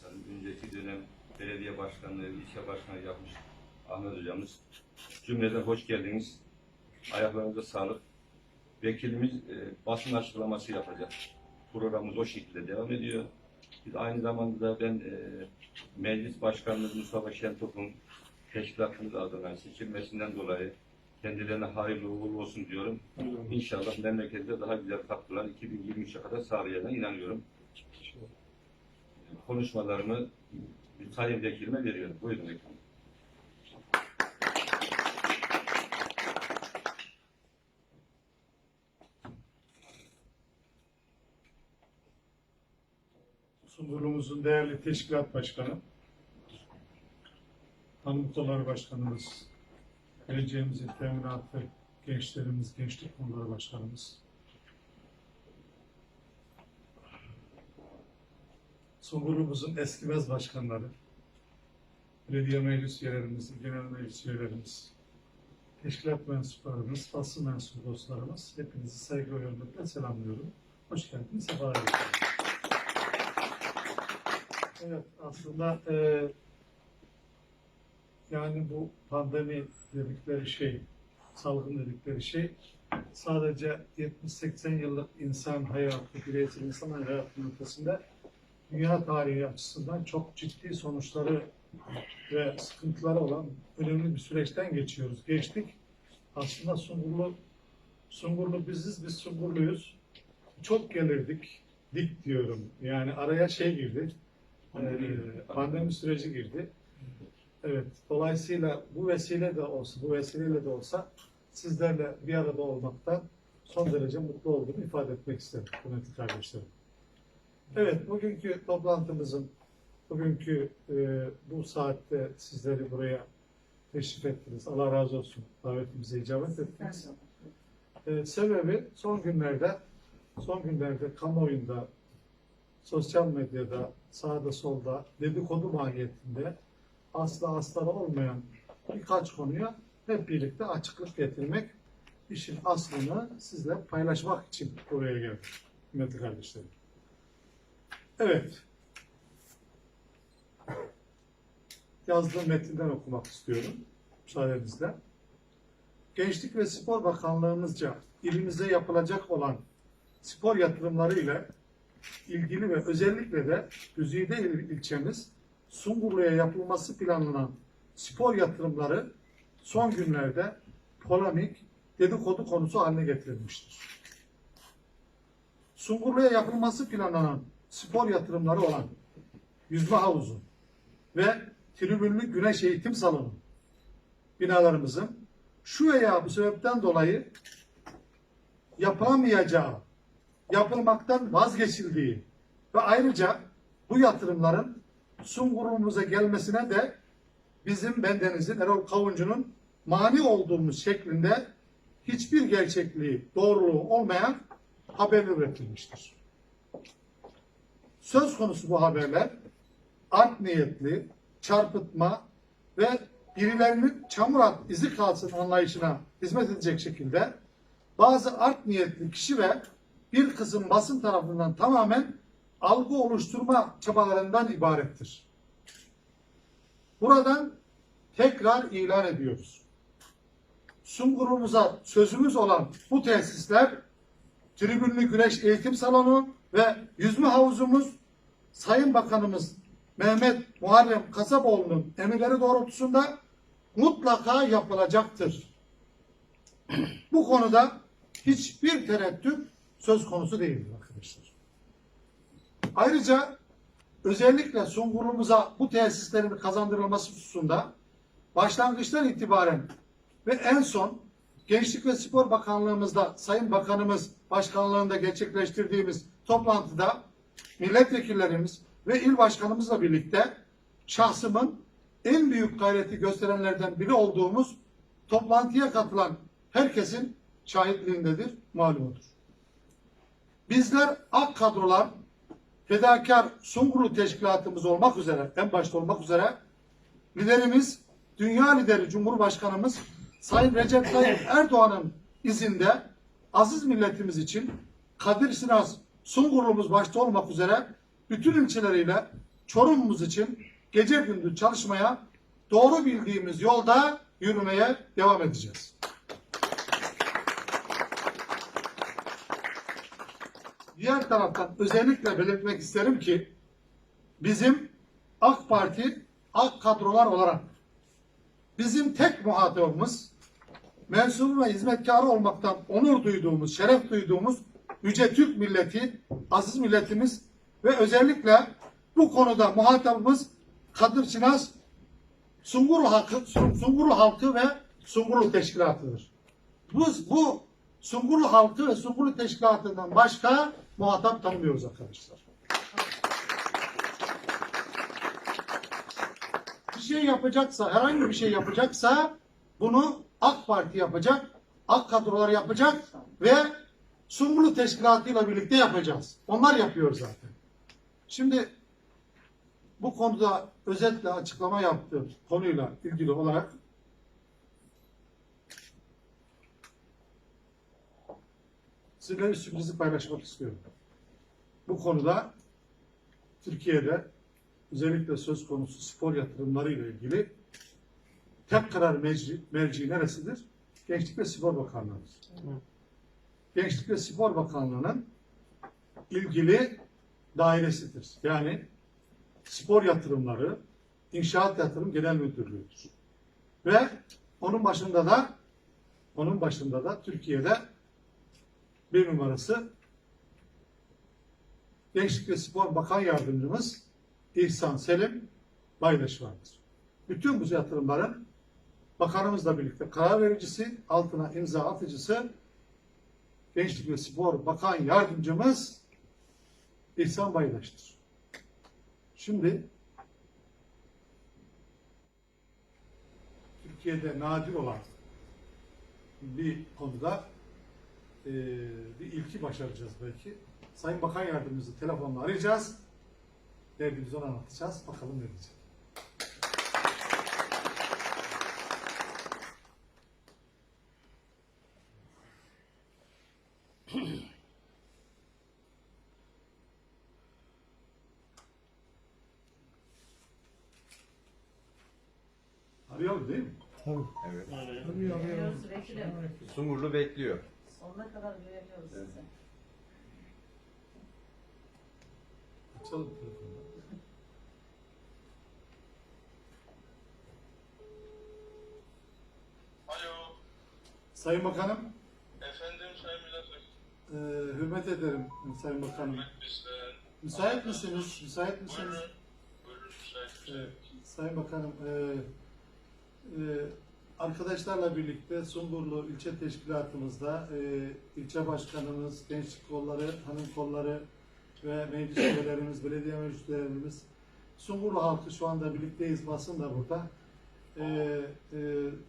Başkanım, önceki dönem belediye başkanlığı, ilçe başkanı yapmış Ahmet hocamız. Cümleden hoş geldiniz. Ayaklarınıza sağlık. Vekilimiz e, basın açıklaması yapacak. Programımız o şekilde devam ediyor. Biz aynı zamanda da ben e, Meclis Başkanlığı Mustafa Şentop'un teşkilatımız adına seçilmesinden dolayı kendilerine hayırlı uğurlu olsun diyorum. İnşallah memlekette daha güzel katkılar 2023'e kadar sağlayacağına inanıyorum. Konuşmalarımı Sayın Vekilime veriyorum. Buyurun Vekilim. Sungurlu'muzun değerli teşkilat başkanı, Hanım Kolları Başkanımız, geleceğimizin teminatı, gençlerimiz, gençlik konuları başkanımız, Sungurlu'muzun eskimez başkanları, belediye meclis üyelerimiz, genel meclis üyelerimiz, teşkilat mensuplarımız, basın mensubu dostlarımız, hepinizi saygı ve hürmetle selamlıyorum. Hoş geldiniz, sefa. Evet, aslında e, yani bu pandemi dedikleri şey, salgın dedikleri şey sadece 70-80 yıllık insan hayatı, bireysel insan hayatının ötesinde dünya tarihi açısından çok ciddi sonuçları ve sıkıntıları olan önemli bir süreçten geçiyoruz. Geçtik. Aslında Sungurlu, Sungurlu biziz, biz Sungurluyuz. Çok gelirdik, dik diyorum. Yani araya şey girdi, ee, pandemi süreci girdi. Evet, dolayısıyla bu vesile de olsa, bu vesileyle de olsa sizlerle bir arada olmaktan son derece mutlu olduğumu ifade etmek isterim kıymetli kardeşlerim. Evet, bugünkü toplantımızın, bugünkü e, bu saatte sizleri buraya teşrif ettiniz. Allah razı olsun davetimize icabet ettiniz. E, sebebi son günlerde, son günlerde kamuoyunda sosyal medyada, sağda solda dedikodu mahiyetinde asla astarı olmayan birkaç konuya hep birlikte açıklık getirmek, işin aslını sizle paylaşmak için buraya geldim. Kıymetli kardeşlerim. Evet. Yazdığım metinden okumak istiyorum. Müsaadenizle. Gençlik ve Spor Bakanlığımızca ilimize yapılacak olan spor yatırımları ile ilgili ve özellikle de Güzide il- ilçemiz Sungurlu'ya yapılması planlanan spor yatırımları son günlerde polemik, dedikodu konusu haline getirilmiştir. Sungurlu'ya yapılması planlanan spor yatırımları olan yüzme havuzu ve tribünlü güneş eğitim salonu binalarımızın şu veya bu sebepten dolayı yapılamayacağı yapılmaktan vazgeçildiği ve ayrıca bu yatırımların Sungurlu'muza gelmesine de bizim bendenizin Erol Kavuncu'nun mani olduğumuz şeklinde hiçbir gerçekliği, doğruluğu olmayan haber üretilmiştir. Söz konusu bu haberler art niyetli, çarpıtma ve birilerinin çamur at izi kalsın anlayışına hizmet edecek şekilde bazı art niyetli kişi ve bir kısım basın tarafından tamamen algı oluşturma çabalarından ibarettir. Buradan tekrar ilan ediyoruz. Sungurumuza sözümüz olan bu tesisler tribünlü güneş eğitim salonu ve yüzme havuzumuz Sayın Bakanımız Mehmet Muharrem Kasaboğlu'nun emirleri doğrultusunda mutlaka yapılacaktır. Bu konuda hiçbir tereddüt söz konusu değildir arkadaşlar. Ayrıca özellikle Sungurlu'muza bu tesislerin kazandırılması hususunda başlangıçtan itibaren ve en son Gençlik ve Spor Bakanlığımızda Sayın Bakanımız başkanlığında gerçekleştirdiğimiz toplantıda milletvekillerimiz ve il başkanımızla birlikte şahsımın en büyük gayreti gösterenlerden biri olduğumuz toplantıya katılan herkesin şahitliğindedir, malumudur. Bizler ak kadrolar, fedakar Sungurlu teşkilatımız olmak üzere, en başta olmak üzere liderimiz, dünya lideri Cumhurbaşkanımız Sayın Recep Tayyip Erdoğan'ın izinde aziz milletimiz için Kadir Sinas Sungurlu'muz başta olmak üzere bütün ilçeleriyle Çorum'umuz için gece gündüz çalışmaya, doğru bildiğimiz yolda yürümeye devam edeceğiz. Diğer taraftan özellikle belirtmek isterim ki bizim AK Parti AK kadrolar olarak bizim tek muhatabımız mensubu ve hizmetkarı olmaktan onur duyduğumuz, şeref duyduğumuz yüce Türk milleti, aziz milletimiz ve özellikle bu konuda muhatabımız Kadir Çınaz, Sungurlu halkı, Sungurlu halkı ve Sungurlu teşkilatıdır. Bu, bu Sungurlu halkı ve Sungurlu teşkilatından başka muhatap tanımıyoruz arkadaşlar. bir şey yapacaksa, herhangi bir şey yapacaksa bunu AK Parti yapacak, AK kadrolar yapacak ve Sungurlu Teşkilatı'yla birlikte yapacağız. Onlar yapıyor zaten. Şimdi bu konuda özetle açıklama yaptığım konuyla ilgili olarak sizinle bir sürprizi paylaşmak istiyorum. Bu konuda Türkiye'de özellikle söz konusu spor yatırımları ile ilgili tek karar merci, merci neresidir? Gençlik ve Spor Bakanlığı'dır. Gençlik ve Spor Bakanlığı'nın ilgili dairesidir. Yani spor yatırımları, inşaat yatırım genel müdürlüğüdür. Ve onun başında da onun başında da Türkiye'de bir numarası Gençlik ve Spor Bakan Yardımcımız İhsan Selim Baydaş vardır. Bütün bu yatırımların bakanımızla birlikte karar vericisi, altına imza atıcısı Gençlik ve Spor Bakan Yardımcımız İhsan Baydaş'tır. Şimdi Türkiye'de nadir olan bir konuda eee, bir ilki başaracağız belki. Sayın Bakan Yardımcımızı telefonla arayacağız. Derdimizi ona anlatacağız. Bakalım ne diyecek. Mi? Evet. Arıyor. Vekilim. Sungurlu bekliyor. Sonuna kadar güveniyoruz size. Açalım telefonu. Alo, Sayın Bakanım, efendim Sayın Milletvekili. e, hürmet ederim Sayın Bakanım. Bizden. Müsait misiniz? Müsait misiniz? Buyurun, buyurun müsait. Evet, Sayın Bakanım, e, arkadaşlarla birlikte Sungurlu ilçe teşkilatımızda e, ilçe başkanımız, gençlik kolları, hanım kolları ve meclis üyelerimiz, belediye meclis üyelerimiz, Sungurlu halkı şu anda birlikteyiz, basın da burada. E, e,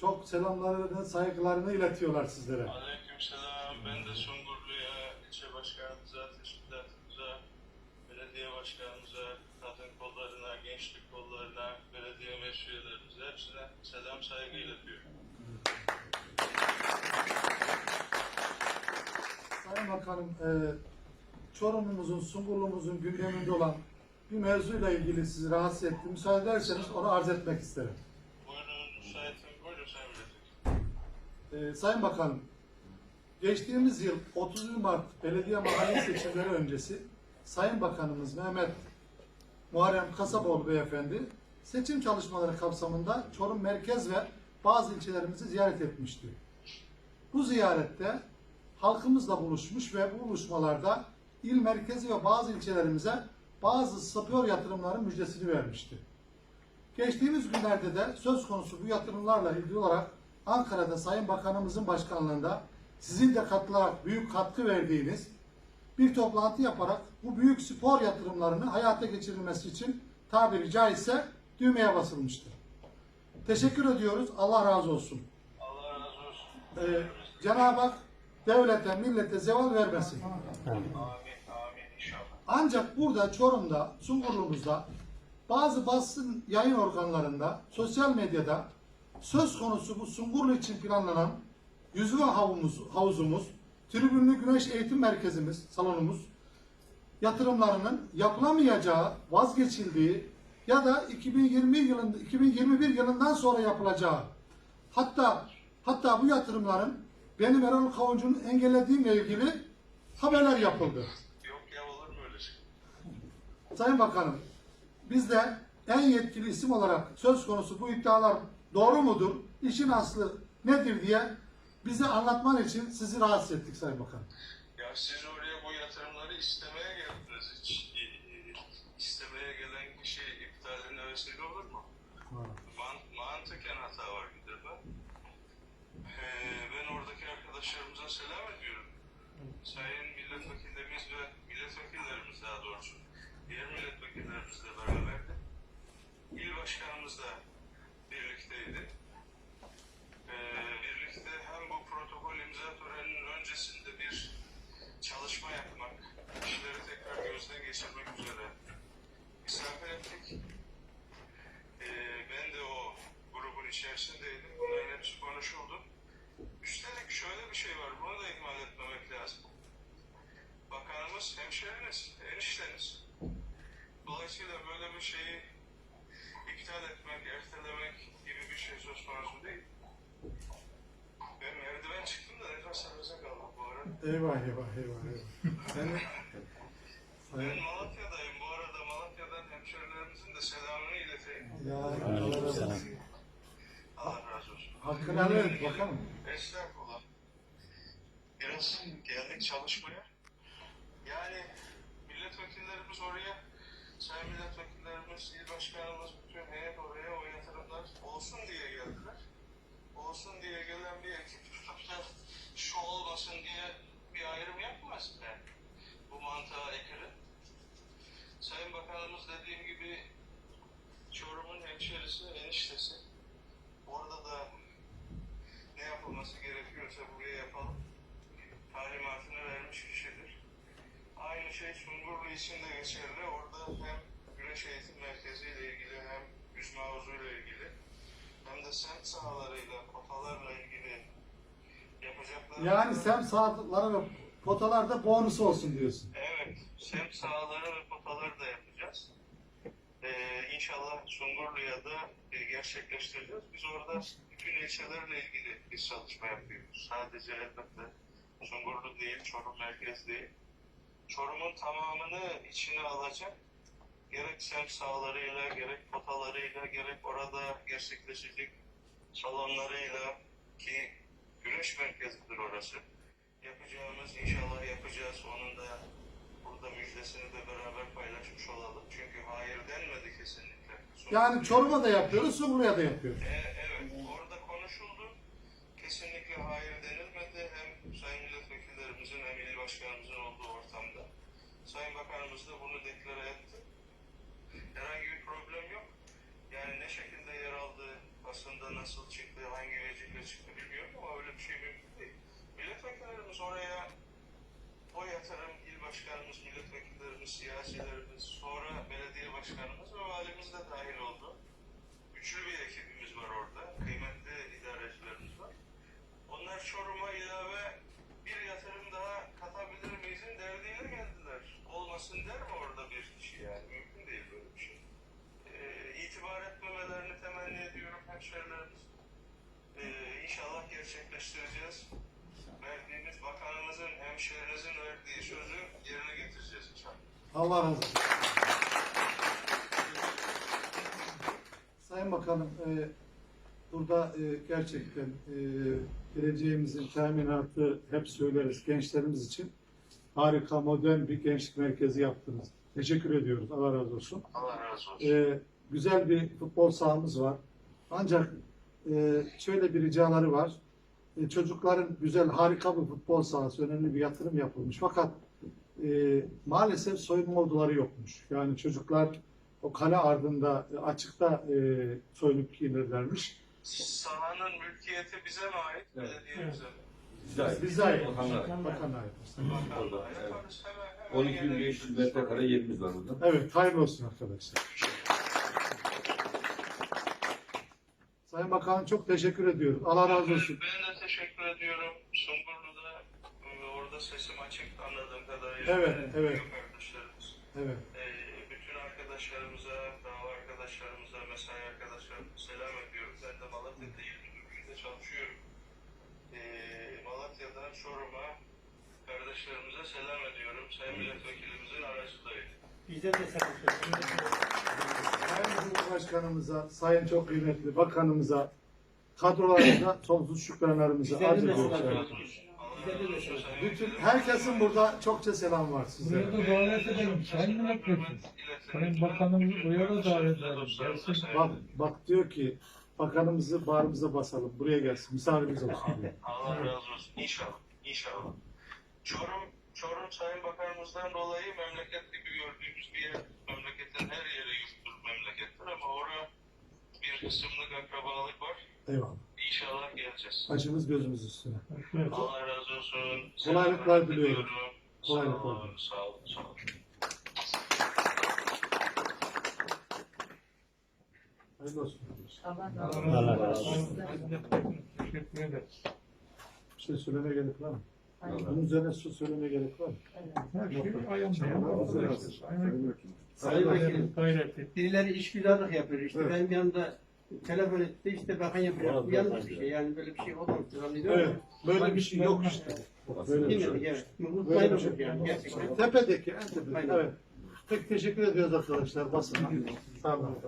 çok selamlarını, saygılarını iletiyorlar sizlere. Aleykümselam. Ben de Sungurlu'ya, selam saygı iletiyorum. Sayın Bakanım, e, Çorum'umuzun, Sungurlu'muzun gündeminde olan bir mevzuyla ilgili sizi rahatsız ettim. Müsaade ederseniz onu arz etmek isterim. Buyurun müsaitim. Buyurun Sayın Milletvekili. Sayın Bakanım, geçtiğimiz yıl 30 Mart belediye mahalle seçimleri öncesi Sayın Bakanımız Mehmet Muharrem Kasaboğlu Beyefendi seçim çalışmaları kapsamında Çorum merkez ve bazı ilçelerimizi ziyaret etmişti. Bu ziyarette halkımızla buluşmuş ve bu buluşmalarda il merkezi ve bazı ilçelerimize bazı spor yatırımların müjdesini vermişti. Geçtiğimiz günlerde de söz konusu bu yatırımlarla ilgili olarak Ankara'da Sayın Bakanımızın başkanlığında sizin de katılarak büyük katkı verdiğiniz bir toplantı yaparak bu büyük spor yatırımlarını hayata geçirilmesi için tabiri caizse düğmeye basılmıştır. Teşekkür ediyoruz. Allah razı olsun. Allah razı olsun. Ee, Cenab-ı Hak devlete, millete zeval vermesin. Amin, amin inşallah. Ancak burada Çorum'da, Sungurlu'muzda bazı basın yayın organlarında, sosyal medyada söz konusu bu Sungurlu için planlanan yüzme havumuz, havuzumuz, tribünlü güneş eğitim merkezimiz, salonumuz yatırımlarının yapılamayacağı, vazgeçildiği ya da 2020 yılında 2021 yılından sonra yapılacağı hatta hatta bu yatırımların benim Erol Kavuncu'nun engellediğimle ilgili haberler yapıldı. Yok ya olur mu öyle şey? Sayın Bakanım, biz de en yetkili isim olarak söz konusu bu iddialar doğru mudur, işin aslı nedir diye bize anlatman için sizi rahatsız ettik Sayın Bakanım. Ya siz oraya bu yatırımları istemeye geldiniz hiç. İstemeye gelen kişi vesile olur mu? Man, mantıken hata var defa. Ee, ben oradaki arkadaşlarımıza selam ediyorum. Sayın milletvekillerimiz ve milletvekillerimiz daha doğrusu diğer milletvekillerimizle beraberdi. İl başkanımız da birlikteydi. Ee, birlikte hem bu protokol imza töreninin öncesinde bir çalışma yapmak, işleri tekrar gözden geçirmek üzere misafir ettik. Ee, ben de o grubun içerisindeydim. Bunların hepsi konuşuldu. Üstelik şöyle bir şey var, bunu da ihmal etmemek lazım. Bakanımız hemşeriniz, enişteniz. Dolayısıyla böyle bir şeyi iptal etmek, ertelemek gibi bir şey söz konusu değil. Ben merdiven çıktım da nefes nefese kaldım bu arada. Eyvah eyvah eyvah eyvah. Sen Ben Malatya'dayım. Bu arada Malatya'dan hemşerilerimizin de selamını ileteyim. ya Allah razı olsun. Allah razı olsun. Hakkını helal et bakalım. Estağfurullah. Biraz geldik çalışmaya. Yani milletvekillerimiz oraya, sayın milletvekillerimiz, il başkanımız, bütün heyet oraya o yatırımlar olsun diye geldiler. Olsun diye gelen bir ekip tutup da şu olmasın diye Yani bu mantığa aykırı. Sayın Bakanımız dediğim gibi Çorum'un hemşerisi, eniştesi. Orada da ne yapılması gerekiyorsa buraya yapalım. Talimatını vermiş kişidir. Aynı şey Sungurlu için de geçerli. Orada hem güreş eğitim merkezi ile ilgili hem yüzme havuzu ile ilgili hem de semt sahalarıyla, kotalarla ilgili yapacakları... Yani sem saatleri ve potalarda bonus olsun diyorsun. Evet, semt sahaları ve potaları da yapacağız. Ee, inşallah Sungurlu'ya da e, gerçekleştireceğiz. Biz orada bütün ilçelerle ilgili bir çalışma yapıyoruz. Sadece elbette Sungurlu değil, Çorum merkez değil. Çorum'un tamamını içine alacak. Gerek semt sahalarıyla, gerek potalarıyla, gerek orada gerçekleşecek salonlarıyla ki güreş merkezidir orası yapacağımız inşallah yapacağız. Onun da burada müjdesini de beraber paylaşmış olalım. Çünkü hayır denmedi kesinlikle. Yani Çorum'a da yapıyoruz, Sungurlu'ya da yapıyoruz. E, evet, orada konuşuldu. Kesinlikle hayır denilmedi. Hem sayın milletvekillerimizin hem il başkanımızın olduğu ortamda. Sayın Bakanımız da bunu deklare etti. Herhangi bir problem yok. Yani ne şekilde yer aldı, basında nasıl çıktı, hangi vecihle çıktı bilmiyorum ama öyle bir şey mümkün. Milletvekillerimiz oraya o yatırım, il başkanımız, milletvekillerimiz, siyasilerimiz, sonra belediye başkanımız ve valimiz de dahil oldu. Güçlü bir ekibimiz var orada. Kıymetli idarecilerimiz var. Onlar Çorum'a ilave bir yatırım daha katabilir miyizin derdiyle geldiler. Olmasın der mi orada bir kişi yani? Mümkün değil böyle bir şey. Ee, itibar etmemelerini temenni ediyorum hemşerilerimiz. Ee, inşallah gerçekleştireceğiz. Verdiğimiz bakanımızın, hemşehrinizin verdiği sözü yerine getireceğiz inşallah. Allah razı olsun. Sayın Bakanım, e, burada e, gerçekten e, geleceğimizin teminatı hep söyleriz gençlerimiz için. Harika, modern bir gençlik merkezi yaptınız. Teşekkür ediyoruz. Allah razı olsun. Allah razı olsun. E, güzel bir futbol sahamız var. Ancak e, şöyle bir ricaları var. E, çocukların güzel, harika bir futbol sahası, önemli bir yatırım yapılmış. Fakat e, maalesef soyunma odaları yokmuş. Yani çocuklar o kale ardında e, açıkta e, soyunup giyinirlermiş. Sahanın mülkiyeti bize mi ait? Evet. Belediyemize mi? Güzel. Bize ait. Bakanlar. Bakan ait. Orada, evet. Yaparız hemen. hemen 12.500 metrekare yerimiz var burada. Evet, hayırlı olsun arkadaşlar. Sayın Bakan çok teşekkür ediyorum. Allah razı olsun. Ben de teşekkür ediyorum. Sungurlu'da e, orada sesim açık anladığım kadarıyla. Evet, evet. Evet. Ee, bütün arkadaşlarımıza, dava arkadaşlarımıza, mesai arkadaşlarımıza selam ediyorum. Ben de Malatya'da 21'de çalışıyorum. Ee, Malatya'dan Çorum'a kardeşlerimize selam ediyorum. Sayın Milletvekilimizin aracılığıyla. Bize de selam Sayın Cumhurbaşkanımıza, Sayın çok kıymetli bakanımıza, kadrolarımıza sonsuz şükranlarımızı arz ediyoruz. Bütün herkesin burada çokça selam var Buraya sizlere. da davet edelim. Sayın Milletvekili. Sayın Bakanımızı buraya da davet edelim. Bak, bak diyor ki bakanımızı bağrımıza basalım. Buraya gelsin. Misafirimiz olsun diyor. Allah razı olsun. İnşallah. İnşallah. Çorum, Çorum Sayın Bakanımızdan dolayı memleket gibi gördüğümüz bir yer. Memleketin her yeri yurttur memlekettir ama orada bir kısımlık akrabalık var. Eyvallah. İnşallah geleceğiz. Açımız gözümüz üstüne. Allah razı olsun. Kolaylıklar diliyorum. Sağ Kolaylıklar. olun, sağ olun, sağ olun. Hayırlı olsun. Allah Allah razı olsun. Teşekkür ederiz. Bir şey söylemeye gerek var mı? Bunun üzerine su söylemeye gerek var mı? Evet. Her şey ayağımda. Sayın Vekilim. Gayret et. Birileri işgüzarlık yapıyor. İşte Evet. ben bir anda telefon etti işte bakan yapıyor. Bu yanlış bir şey. Yani böyle bir şey olmaz. Evet. Böyle bir şey yok işte. Böyle bir şey. Evet. Böyle bir şey. yani gerçekten. Tepedeki en tepedeki. Evet. Peki teşekkür ediyoruz arkadaşlar basına. Sağ olun.